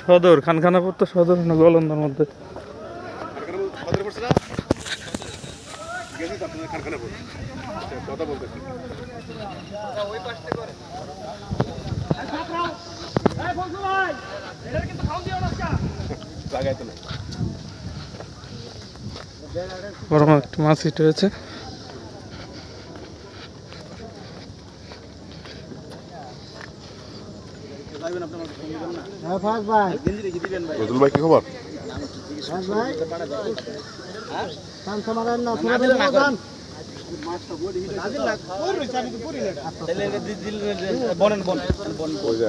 সদর খানখানাপুর তো সদর না গলন্দার মধ্যে। নেই বড় একটা মাছ হিট হয়েছে হ্যাঁ ফাজ ভাই। কি খবর? ফাজ ভাই। কাম সামারেন না থোড়া দিলে না দান ওই যে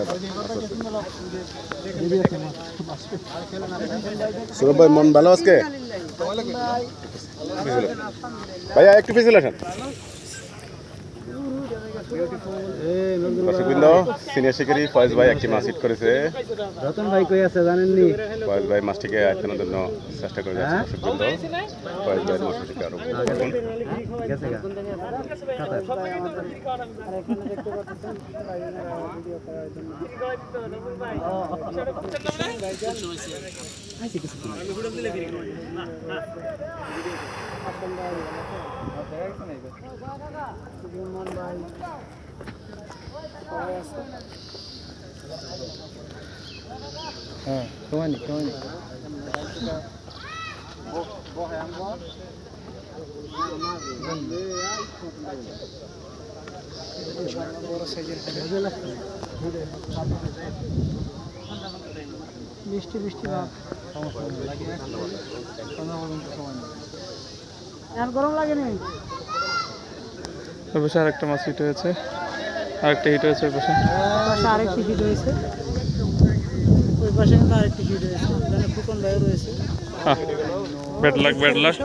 সৌরভ ভাই মন ভালো আজকে? ভাইয়া একটু পিছিয়ে আসেন। দর্শকবৃন্দ সিনিয়র শিকারী ফয়েজ ভাই একটি মাছ হিট করেছে। রতন ভাই কই আছে জানেননি? ফয়েজ ভাই মাছটিকে আয়ত্তানোর জন্য চেষ্টা করে যাচ্ছে দর্শকবৃন্দ ফয়েজ ভাই মাছটিকে আরও করুন গেছে গা। হ্যাঁ কমানি কমানি বৃষ্টি বৃষ্টি ভাব। আর গরম লাগেনি ওই পাশে আরেকটা মাছ হিট হয়েছে। আরেকটা হিট হয়েছে ওই পাশে। আরেকটি হিট হয়েছে। ওই পাশে আরেকটি হিট হয়েছে। ফুকন ভাইও রয়েছে। Bad luck bad luck